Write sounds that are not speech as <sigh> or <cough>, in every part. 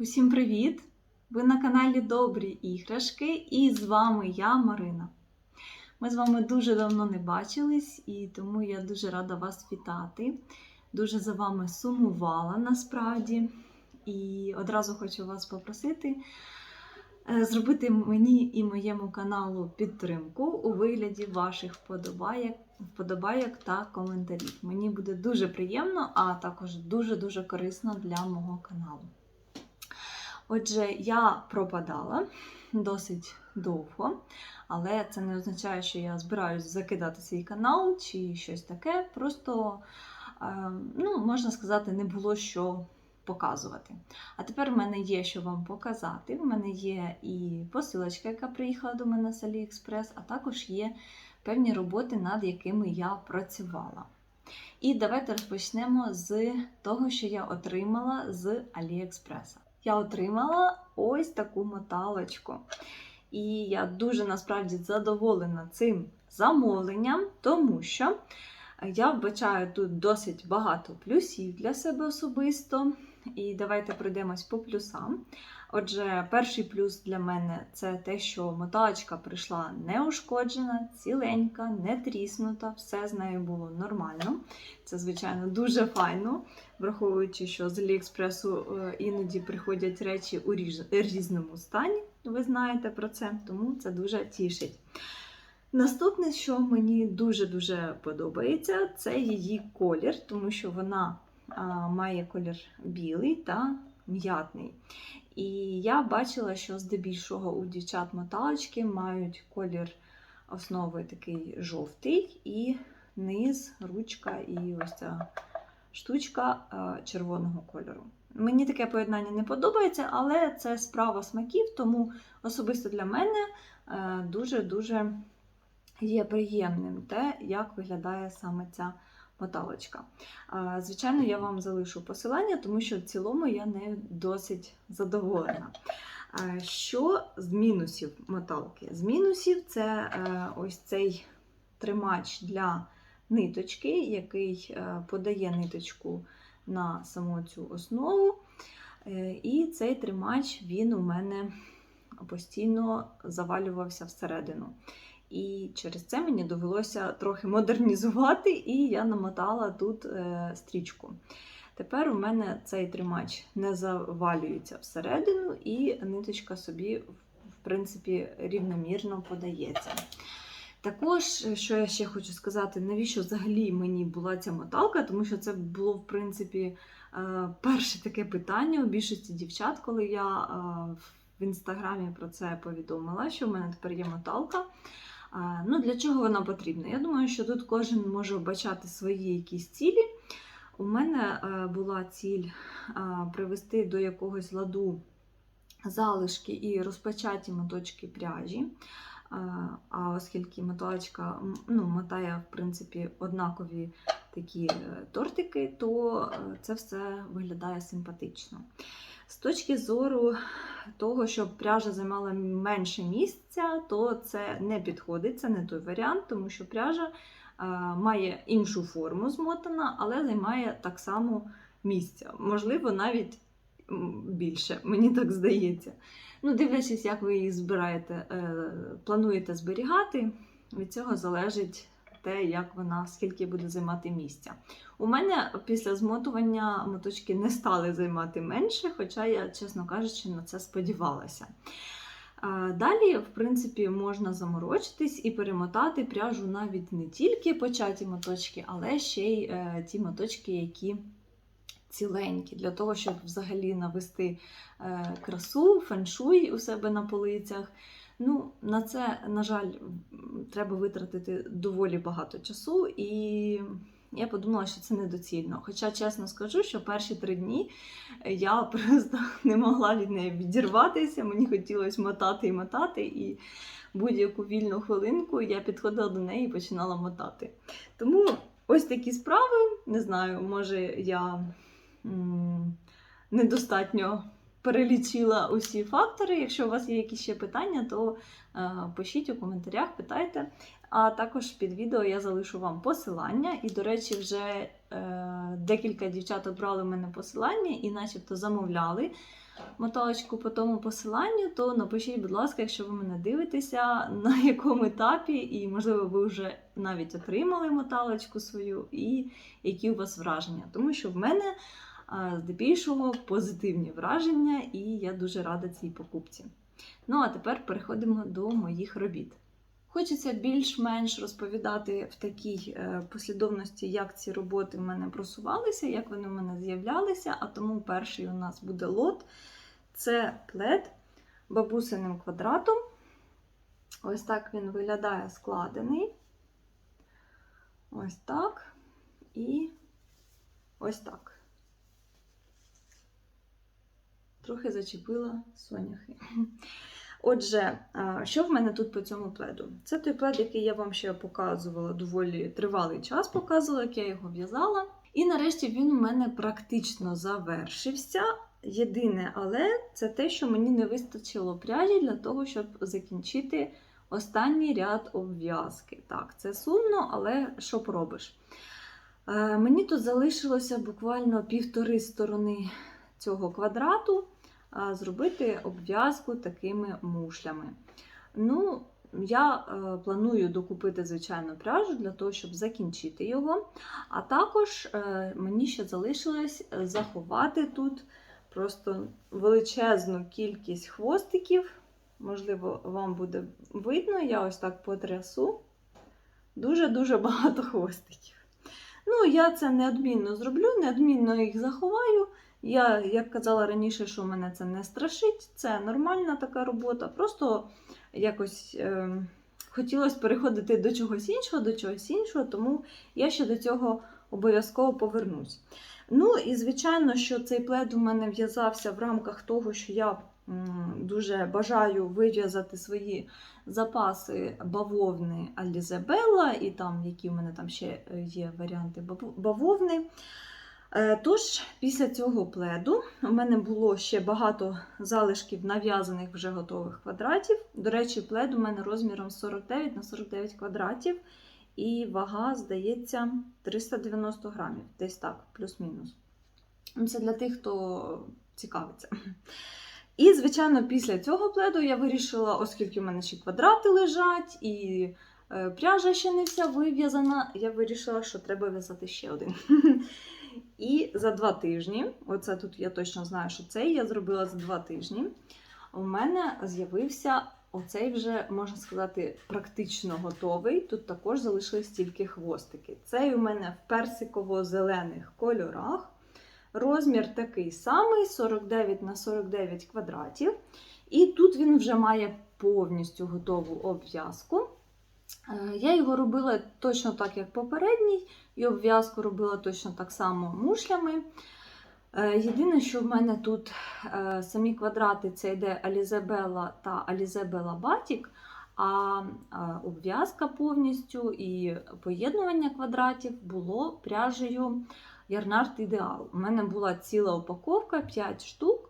Усім привіт! Ви на каналі Добрі іграшки і з вами я, Марина. Ми з вами дуже давно не бачились, і тому я дуже рада вас вітати. Дуже за вами сумувала насправді. І одразу хочу вас попросити е, зробити мені і моєму каналу підтримку у вигляді ваших вподобайок, вподобайок та коментарів. Мені буде дуже приємно, а також дуже-дуже корисно для мого каналу. Отже, я пропадала досить довго, але це не означає, що я збираюсь закидати свій канал чи щось таке. Просто, е, ну, можна сказати, не було що показувати. А тепер в мене є що вам показати. В мене є і посилочка, яка приїхала до мене з AliExpress, а також є певні роботи, над якими я працювала. І давайте розпочнемо з того, що я отримала з AliExpress. Я отримала ось таку моталочку. І я дуже насправді задоволена цим замовленням, тому що я вбачаю тут досить багато плюсів для себе особисто. І давайте пройдемось по плюсам. Отже, перший плюс для мене це те, що моталочка прийшла неушкоджена, ціленька, не тріснута, все з нею було нормально. Це, звичайно, дуже файно, враховуючи, що з Аліекспресу е, іноді приходять речі у різному стані. Ви знаєте про це, тому це дуже тішить. Наступне, що мені дуже-дуже подобається, це її колір, тому що вона а, має колір білий та м'ятний. І я бачила, що здебільшого у дівчат моталочки мають колір основи такий жовтий, і низ, ручка і ось ця штучка червоного кольору. Мені таке поєднання не подобається, але це справа смаків, тому особисто для мене е, дуже-дуже є приємним те, як виглядає саме ця моталочка. Звичайно, я вам залишу посилання, тому що в цілому я не досить задоволена. Що з мінусів моталки? З мінусів це е, ось цей тримач для ниточки, який е, подає ниточку на саму цю основу. Е, І цей тримач він у мене постійно завалювався всередину. І через це мені довелося трохи модернізувати, і я намотала тут е, стрічку. Тепер у мене цей тримач не завалюється всередину, і ниточка собі, в принципі, рівномірно подається. Також, що я ще хочу сказати, навіщо взагалі мені була ця моталка, тому що це було, в принципі, е, перше таке питання у більшості дівчат, коли я е, в інстаграмі про це повідомила, що в мене тепер є моталка. Ну, Для чого вона потрібна? Я думаю, що тут кожен може вбачати свої якісь цілі. У мене е, була ціль привести до якогось ладу залишки і розпочаті моточки пряжі. А оскільки моталочка м, ну, мотає, в принципі, однакові такі е, тортики, то е, це все виглядає симпатично. З точки зору того, щоб пряжа займала менше місця, то це не підходить, це не той варіант, тому що пряжа а, має іншу форму змотана, але займає так само місця. Можливо, навіть більше, мені так здається. Ну, дивлячись, як ви її збираєте, е, плануєте зберігати, від цього залежить те, як вона, скільки буде займати місця. У мене після змотування моточки не стали займати менше, хоча я, чесно кажучи, на це сподівалася. Далі, в принципі, можна заморочитись і перемотати пряжу навіть не тільки початі моточки, але ще й е, ті моточки, які ціленькі, для того, щоб взагалі навести е, красу, феншуй у себе на полицях. Ну, на це, на жаль, треба витратити доволі багато часу, і я подумала, що це недоцільно. Хоча, чесно скажу, що перші три дні я просто <laughs> не могла від неї відірватися, мені хотілося мотати і мотати, і будь-яку вільну хвилинку я підходила до неї і починала мотати. Тому ось такі справи. Не знаю, може я м, недостатньо перелічила усі фактори. Якщо у вас є якісь ще питання, то е, пишіть у коментарях, питайте. А також під відео я залишу вам посилання. І, до речі, вже е, декілька дівчат обрали в мене посилання і начебто замовляли моталочку по тому посиланню, то напишіть, будь ласка, якщо ви мене дивитеся, <laughs> на якому етапі, і, можливо, ви вже навіть отримали моталочку свою, і які у вас враження. Тому що в мене здебільшого позитивні враження, і я дуже рада цій покупці. Ну, а тепер переходимо до моїх робіт. Хочеться більш-менш розповідати в такій е, послідовності, як ці роботи в мене просувалися, як вони в мене з'являлися. А тому перший у нас буде лот. Це плед бабусиним квадратом. Ось так він виглядає складений. Ось так. І ось так. Трохи зачепила соняхи. <laughs> Отже, що в мене тут по цьому пледу? Це той плед, який я вам ще показувала доволі тривалий час, показувала, як я його в'язала. І нарешті він у мене практично завершився. Єдине, але це те, що мені не вистачило пряжі для того, щоб закінчити останній ряд обв'язки. Так, це сумно, але що поробиш? Е, мені тут залишилося буквально півтори сторони цього квадрату зробити обв'язку такими мушлями. Ну, я е, планую докупити звичайно пряжу для того, щоб закінчити його. А також е, мені ще залишилось заховати тут просто величезну кількість хвостиків. Можливо, вам буде видно, я ось так потрясу. Дуже-дуже багато хвостиків. Ну, я це неодмінно зроблю, неодмінно їх заховаю. Я, як казала раніше, що мене це не страшить, це нормальна така робота. Просто якось е, хотілося переходити до чогось іншого, до чогось іншого, тому я ще до цього обов'язково повернусь. Ну і звичайно, що цей плед у мене в'язався в рамках того, що я дуже бажаю вив'язати свої запаси бавовни Алізабелла, і там, які в мене там ще є варіанти бавовни. Е, Тож, після цього пледу у мене було ще багато залишків нав'язаних вже готових квадратів. До речі, плед у мене розміром 49 на 49 квадратів, і вага, здається, 390 грамів, десь так, плюс-мінус. Ну, Це для тих, хто цікавиться. І, звичайно, після цього пледу я вирішила, оскільки в мене ще квадрати лежать, і е, пряжа ще не вся вив'язана, я вирішила, що треба в'язати ще один. І за два тижні, оце тут я точно знаю, що цей я зробила за два тижні. У мене з'явився оцей вже, можна сказати, практично готовий. Тут також залишились тільки хвостики. Цей у мене в персиково-зелених кольорах. Розмір такий самий: 49 на 49 квадратів. І тут він вже має повністю готову обв'язку. Е, Я його робила точно так, як попередній, і обв'язку робила точно так само мушлями. Е, Єдине, що в мене тут е, самі квадрати це йде Алізабела та Алізабела Батік, а обв'язка повністю і поєднування квадратів було пряжею Ярнард Ідеал. У мене була ціла упаковка 5 штук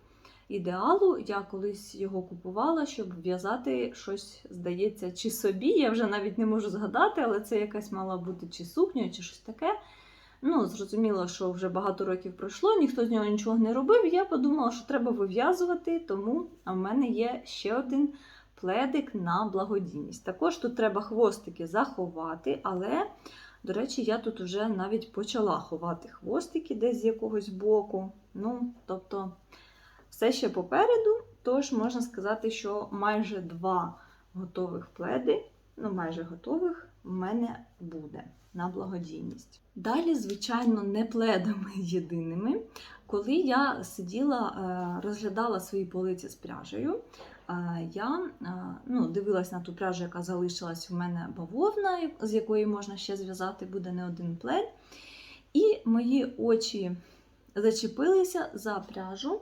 ідеалу. Я колись його купувала, щоб в'язати щось, здається, чи собі. Я вже навіть не можу згадати, але це якась мала бути чи сукня, чи щось таке. Ну, зрозуміло, що вже багато років пройшло, ніхто з нього нічого не робив. Я подумала, що треба вив'язувати, тому в мене є ще один пледик на благодійність. Також тут треба хвостики заховати, але, до речі, я тут вже навіть почала ховати хвостики десь з якогось боку. Ну, тобто, все ще попереду, тож можна сказати, що майже два готових пледи, ну майже готових, в мене буде на благодійність. Далі, звичайно, не пледами єдиними. Коли я сиділа, е, розглядала свої полиці з пряжею, е, я е, ну, дивилась на ту пряжу, яка залишилась у мене бавовна, з якої можна ще зв'язати буде не один плед. І мої очі зачепилися за пряжу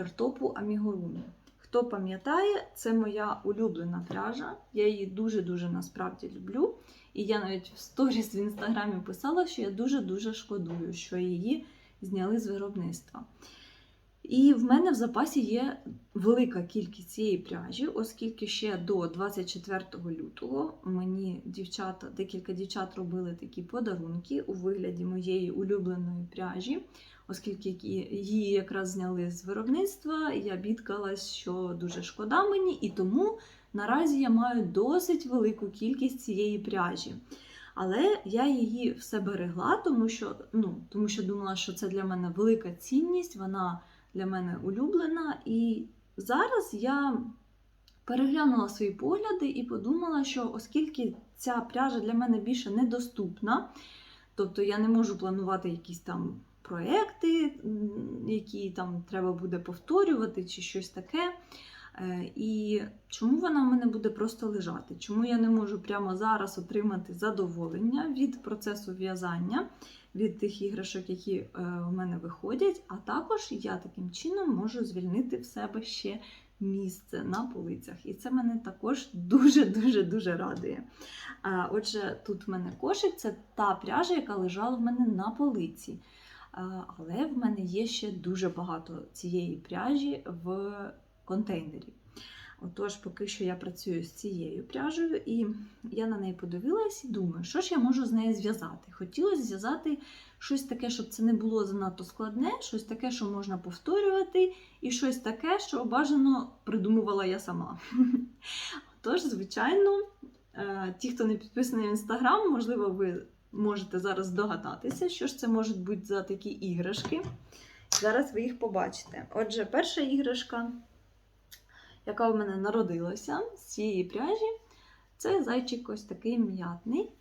картопу амігурумі. Хто пам'ятає, це моя улюблена пряжа. Я її дуже-дуже насправді люблю. І я навіть в сторіс в інстаграмі писала, що я дуже-дуже шкодую, що її зняли з виробництва. І в мене в запасі є велика кількість цієї пряжі, оскільки ще до 24 лютого мені дівчата, декілька дівчат робили такі подарунки у вигляді моєї улюбленої пряжі, оскільки її якраз зняли з виробництва. Я бідкалась, що дуже шкода мені, і тому наразі я маю досить велику кількість цієї пряжі. Але я її все берегла, тому що, ну, тому що думала, що це для мене велика цінність, вона для мене улюблена. І зараз я переглянула свої погляди і подумала, що оскільки ця пряжа для мене більше недоступна, тобто я не можу планувати якісь там проекти, які там треба буде повторювати, чи щось таке. Е, І чому вона в мене буде просто лежати? Чому я не можу прямо зараз отримати задоволення від процесу в'язання, від тих іграшок, які е, в мене виходять, а також я таким чином можу звільнити в себе ще місце на полицях. І це мене також дуже-дуже дуже радує. Е, Отже, тут в мене кошик це та пряжа, яка лежала в мене на полиці. Е, Але в мене є ще дуже багато цієї пряжі в контейнері. Отож, поки що я працюю з цією пряжею, і я на неї подивилась і думаю, що ж я можу з нею зв'язати. Хотілося зв'язати щось таке, щоб це не було занадто складне, щось таке, що можна повторювати, і щось таке, що бажано придумувала я сама. <laughs> Тож, звичайно, е, ті, хто не підписаний в інстаграм, можливо, ви можете зараз здогадатися, що ж це можуть бути за такі іграшки. Зараз ви їх побачите. Отже, перша іграшка, яка в мене народилася з цієї пряжі, це зайчик ось такий м'ятний.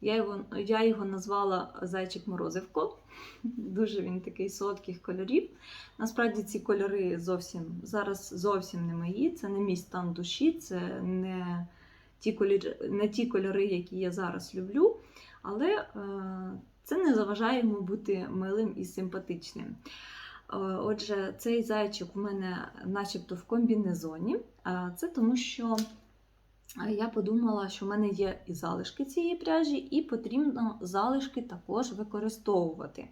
Я його, я його назвала зайчик морозивко. <laughs> Дуже він такий солодких кольорів. Насправді ці кольори зовсім зараз зовсім не мої. Це не мій стан душі, це не ті кольори, не ті кольори, які я зараз люблю. Але е, це не заважає йому бути милим і симпатичним. Е, Отже, цей зайчик у мене начебто в комбінезоні. Е, Це тому, що я подумала, що в мене є і залишки цієї пряжі, і потрібно залишки також використовувати.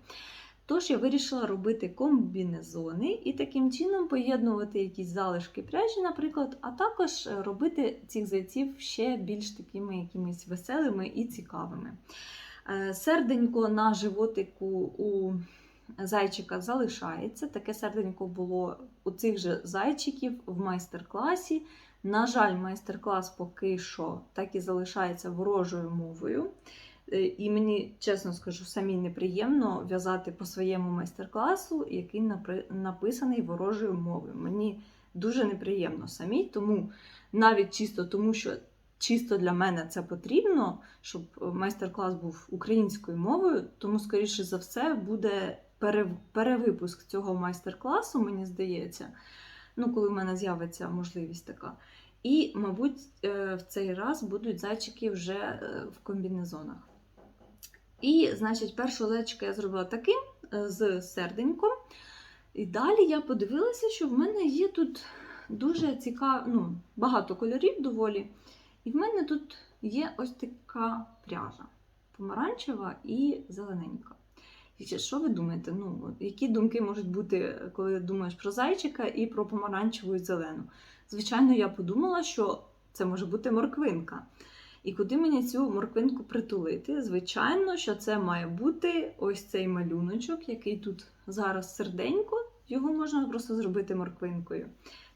Тож я вирішила робити комбінезони і таким чином поєднувати якісь залишки пряжі, наприклад, а також е, робити цих зайців ще більш такими якимись веселими і цікавими. Е, Серденько на животику у зайчика залишається. Таке серденько було у цих же зайчиків в майстер-класі. На жаль, майстер-клас поки що так і залишається ворожою мовою. Е, І мені, чесно скажу, самі неприємно в'язати по своєму майстер-класу, який написаний ворожою мовою. Мені дуже неприємно самі, тому навіть чисто тому, що чисто для мене це потрібно, щоб майстер-клас був українською мовою, тому, скоріше за все, буде перевипуск цього майстер-класу, мені здається, ну, коли в мене з'явиться можливість така. І, мабуть, е, в цей раз будуть зайчики вже е, в комбінезонах. І, значить, першого зайчика я зробила таким е, з серденьком. І далі я подивилася, що в мене є тут дуже цікаво, ну, багато кольорів доволі. І в мене тут є ось така пряжа помаранчева і зелененька. І що ви думаєте? Ну, які думки можуть бути, коли думаєш про зайчика і про помаранчеву і зелену? Звичайно, я подумала, що це може бути морквинка. І куди мені цю морквинку притулити? Звичайно, що це має бути ось цей малюночок, який тут зараз серденько, його можна просто зробити морквинкою.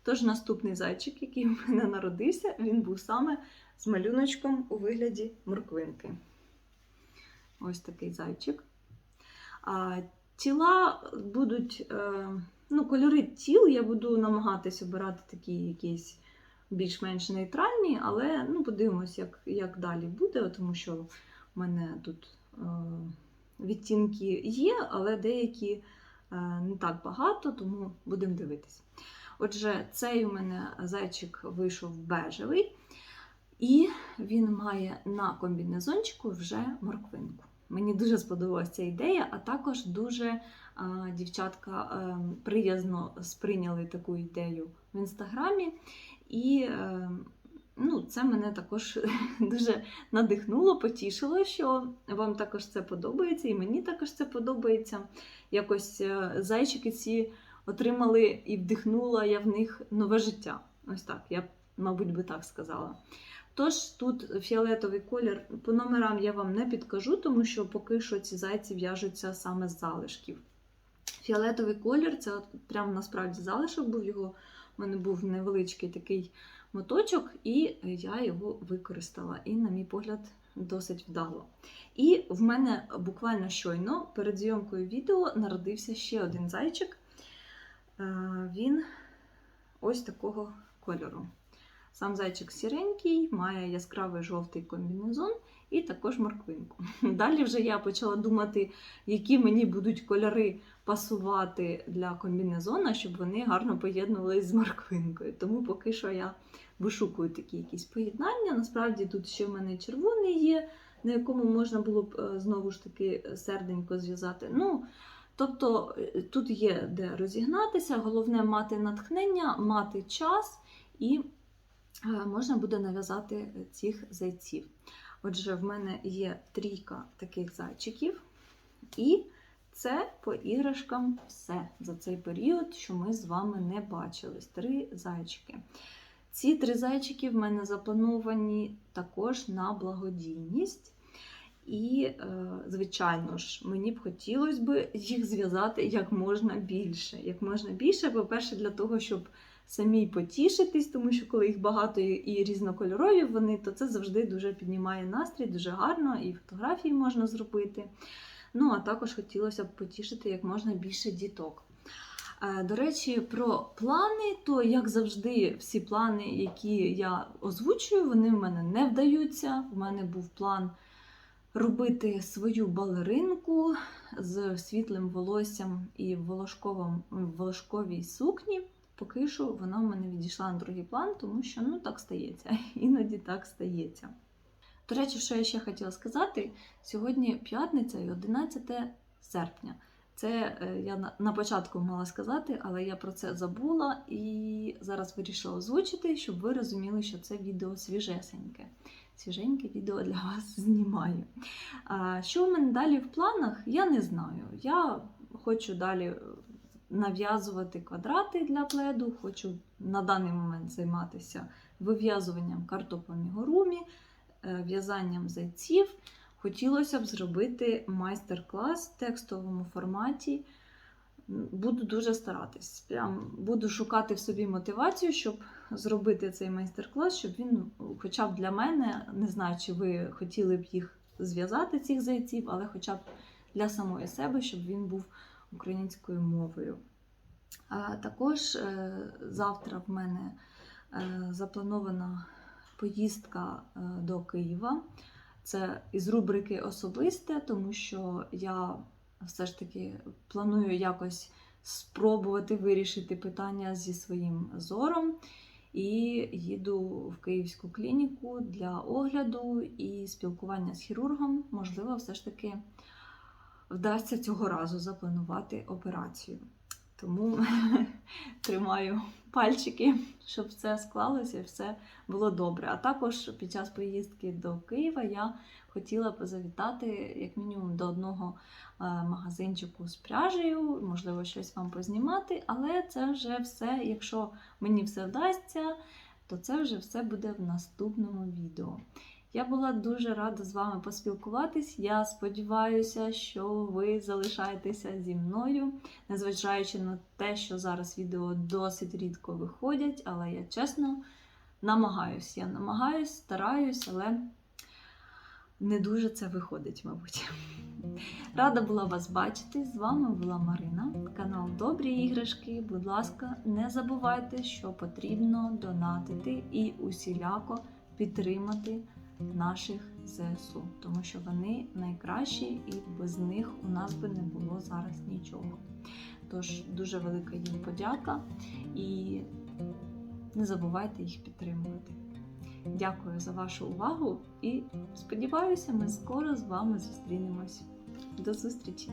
Тож наступний зайчик, який у мене народився, він був саме з малюночком у вигляді морквинки. Ось такий зайчик. А, тіла будуть, е, ну, кольори тіл я буду намагатись обирати такі якісь більш-менш нейтральні, але ну, подивимось, як, як далі буде, тому що в мене тут е, відтінки є, але деякі е, не так багато, тому будемо дивитись. Отже, цей у мене зайчик вийшов бежевий, і він має на комбінезончику вже морквинку. Мені дуже сподобалася ця ідея, а також дуже а, дівчатка а, приязно сприйняли таку ідею в інстаграмі. І е, ну, це мене також <laughs> дуже надихнуло, потішило, що вам також це подобається, і мені також це подобається. Якось е, зайчики ці отримали і вдихнула я в них нове життя. Ось так, я, мабуть, би так сказала. Тож тут фіолетовий колір по номерам я вам не підкажу, тому що поки що ці зайці в'яжуться саме з залишків. Фіолетовий колір це от прям насправді залишок був його. У мене був невеличкий такий моточок, і я його використала. І, на мій погляд, досить вдало. І в мене буквально щойно перед зйомкою відео народився ще один зайчик. Е, Він ось такого кольору. Сам зайчик сіренький, має яскравий жовтий комбінезон і також морквинку. <laughs> Далі вже я почала думати, які мені будуть кольори пасувати для комбінезона, щоб вони гарно поєднувалися з морквинкою. Тому поки що я вишукую такі якісь поєднання. Насправді тут ще в мене червоний є, на якому можна було б е, знову ж таки серденько зв'язати. Ну, Тобто е, тут є де розігнатися, головне мати натхнення, мати час і е, можна буде нав'язати цих зайців. Отже, в мене є трійка таких зайчиків, і це по іграшкам все за цей період, що ми з вами не бачились. Три зайчики. Ці три зайчики в мене заплановані також на благодійність. І, е, звичайно ж, мені б хотілося б їх зв'язати як можна більше. Як можна більше, по-перше, для того, щоб самій потішитись, тому що коли їх багато і різнокольорові вони, то це завжди дуже піднімає настрій, дуже гарно, і фотографії можна зробити. Ну, а також хотілося б потішити як можна більше діток. Е, До речі, про плани, то, як завжди, всі плани, які я озвучую, вони в мене не вдаються. У мене був план робити свою балеринку з світлим волоссям і в волошковій сукні. Поки що вона в мене відійшла на другий план, тому що ну так стається. <laughs> Іноді так стається. До речі, що я ще хотіла сказати, сьогодні п'ятниця і 11 серпня. Це е, я на- початку мала сказати, але я про це забула і зараз вирішила озвучити, щоб ви розуміли, що це відео свіжесеньке. Свіженьке відео для вас <laughs> знімаю. Що в мене далі в планах, я не знаю. Я хочу далі нав'язувати квадрати для пледу, хочу на даний момент займатися вив'язуванням картопамігурумі, е, в'язанням зайців. Хотілося б зробити майстер-клас в текстовому форматі. Буду дуже старатись. Прям буду шукати в собі мотивацію, щоб зробити цей майстер-клас, щоб він, ну, хоча б для мене, не знаю, чи ви хотіли б їх зв'язати, цих зайців, але хоча б для самої себе, щоб він був українською мовою. А також е, завтра в мене е, запланована поїздка е, до Києва. Це із рубрики особисте, тому що я все ж таки планую якось спробувати вирішити питання зі своїм зором. І їду в київську клініку для огляду і спілкування з хірургом. Можливо, все ж таки вдасться цього разу запланувати операцію. Тому <laughs> тримаю пальчики, щоб все склалося і все було добре. А також під час поїздки до Києва я хотіла б завітати як мінімум до одного е, магазинчику з пряжею, можливо, щось вам познімати, але це вже все, якщо мені все вдасться, то це вже все буде в наступному відео. Я була дуже рада з вами поспілкуватись. Я сподіваюся, що ви залишаєтеся зі мною, незважаючи на те, що зараз відео досить рідко виходять, але я чесно намагаюсь. Я намагаюсь, стараюсь, але не дуже це виходить, мабуть. Рада була вас бачити. З вами була Марина, канал Добрі іграшки. Будь ласка, не забувайте, що потрібно донатити і усіляко підтримати наших ЗСУ, тому що вони найкращі і без них у нас би не було зараз нічого. Тож дуже велика їм подяка і не забувайте їх підтримувати. Дякую за вашу увагу і сподіваюся, ми скоро з вами зустрінемось. До зустрічі!